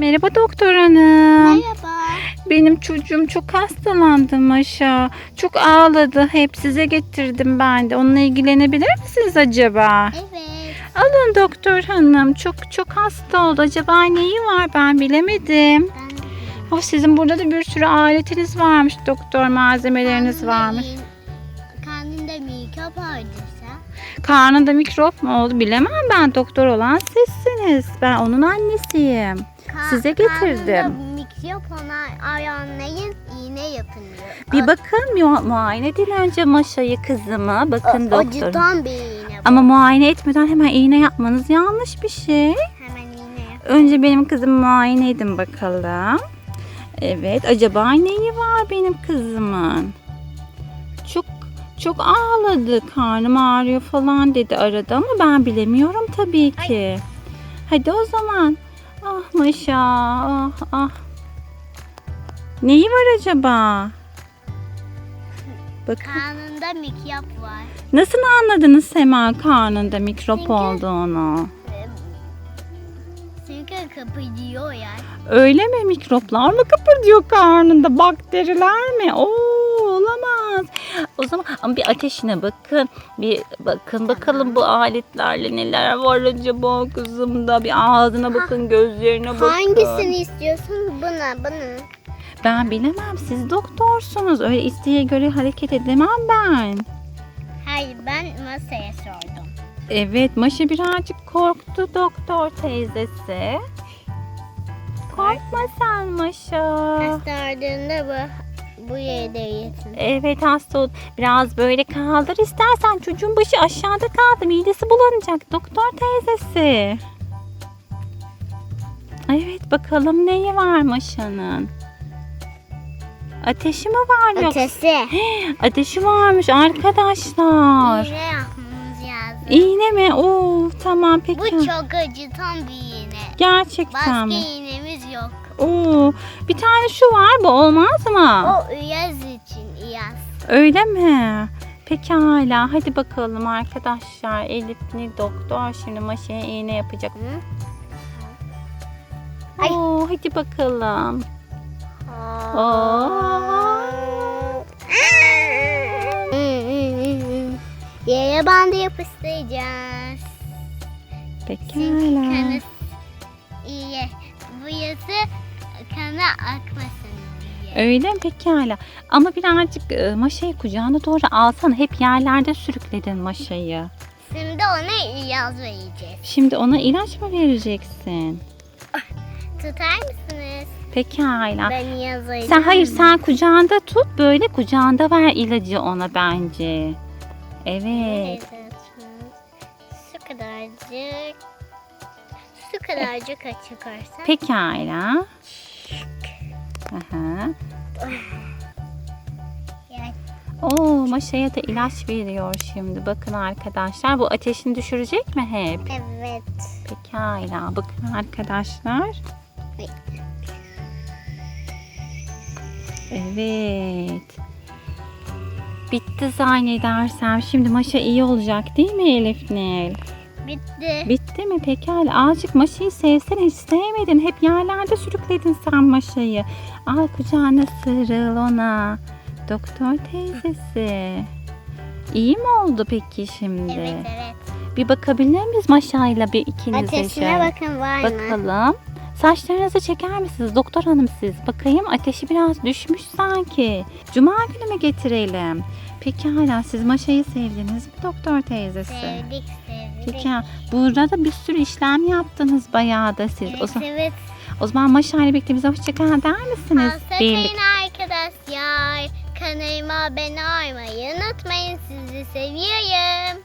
Merhaba doktor hanım. Merhaba. Benim çocuğum çok hastalandı Maşa. Çok ağladı. Hep size getirdim ben de. Onunla ilgilenebilir misiniz acaba? Evet. Alın doktor hanım. Çok çok hasta oldu. Acaba neyi var ben bilemedim. Ben Oh, sizin burada da bir sürü aletiniz varmış doktor. Malzemeleriniz varmış. Karnında mikrop olduysa. Karnında mikrop mu oldu bilemem ben. Doktor olan sizsiniz. Ben onun annesiyim. Size getirdim. Mikrop ona ayarlayın iğne yapılıyor. Bir bakın mu- muayene edin önce Maşa'yı kızımı. Bakın o, doktor. acıtan bir iğne bu. Ama muayene etmeden hemen iğne yapmanız yanlış bir şey. Hemen iğne yap. Önce benim kızımı muayene edin bakalım. Evet, acaba neyi var benim kızımın? Çok çok ağladı, karnım ağrıyor falan dedi arada ama ben bilemiyorum tabii ki. Hadi o zaman. Ah Maşa, ah ah. Neyi var acaba? Bakın. Karnında mikrop var. Nasıl anladınız Sema karnında mikrop Çünkü- olduğunu? Çünkü kapıyor ya. Öyle mi mikroplar mı kıpırdıyor karnında? Bakteriler mi? Oo. O zaman ama bir ateşine bakın. Bir bakın bakalım bu aletlerle neler var acaba kızımda. Bir ağzına bakın, gözlerine bakın. Hangisini istiyorsun? Buna, bunu. Ben bilemem. Siz doktorsunuz. Öyle isteğe göre hareket edemem ben. Hayır ben masaya sordum. Evet, Maşa birazcık korktu doktor teyzesi. Korkma sen Maşa. Hasta bu, bu yerde yetin. Evet hasta ol. Biraz böyle kaldır istersen. Çocuğun başı aşağıda kaldı. Midesi bulanacak. Doktor teyzesi. Evet bakalım neyi var Maşa'nın? Ateşi mi var yok? Ötesi. Ateşi varmış arkadaşlar. İğne yapmamız lazım. İğne mi? Oo tamam peki. Bu çok acıtan bir iğne. Gerçekten Başka mi? iğnemiz yok. Oo, bir tane şu var bu olmaz mı? O üyez için iyaz. Öyle mi? Pekala. Hadi bakalım arkadaşlar. Elif'li doktor şimdi maşaya iğne yapacak. Hı? Ay. Oo, hadi bakalım. Yere bandı yapıştıracağız. Çünkü Pekala. kanı iyi. Bu yazı kana akmasın diye. Öyle mi? Pekala. Ama birazcık e, maşayı kucağına doğru alsana. Hep yerlerde sürükledin maşayı. Şimdi ona iyaz vereceğiz. Şimdi ona ilaç mı vereceksin? Tutar mısınız? Pekala. Ben vereceğim. Sen hayır sen kucağında tut böyle kucağında ver ilacı ona bence. Evet. Şu kadarcık. Şu kadarcık çıkarsan. Pekala. Aha. Oo, maşaya da ilaç veriyor şimdi. Bakın arkadaşlar bu ateşini düşürecek mi hep? evet. Pekala. Bakın arkadaşlar. Evet. Bitti zannedersem. Şimdi maşa iyi olacak değil mi Elif Nil? Bitti. Bitti mi? Pekala. Azıcık maşayı sevsene. Hiç sevmedin. Hep yerlerde sürükledin sen maşayı. Al kucağına sarıl ona. Doktor teyzesi. İyi mi oldu peki şimdi? Evet evet. Bir bakabilir miyiz maşayla bir ikinize Ateşine şöyle? bakın var mı? Bakalım. Saçlarınızı çeker misiniz doktor hanım siz? Bakayım ateşi biraz düşmüş sanki. Cuma günü mü getirelim? Pekala siz maşayı sevdiniz mi doktor teyzesi? Sevdik sevdik. Peki burada da bir sürü işlem yaptınız bayağı da siz. O, Evet zaman, evet. o zaman maşayla birlikte bize hoşçakal der misiniz? Hoşçakalın arkadaşlar. Kanalıma abone olmayı unutmayın. Sizi seviyorum.